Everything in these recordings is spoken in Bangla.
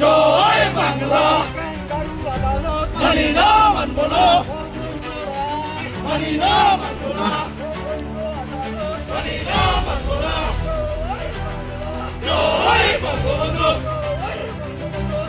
জয় বাংলা। মানি না মানব না। মানি না মানব না। মানি না মানব না। জয় বঙ্গবন্ধু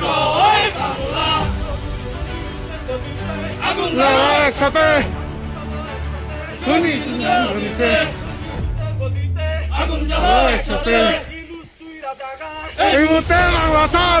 জয় বাংলা। আগুন একসাথে। শুনি। আগুন জ্বালা একসাথে। এই মুহূর্তে বাংলা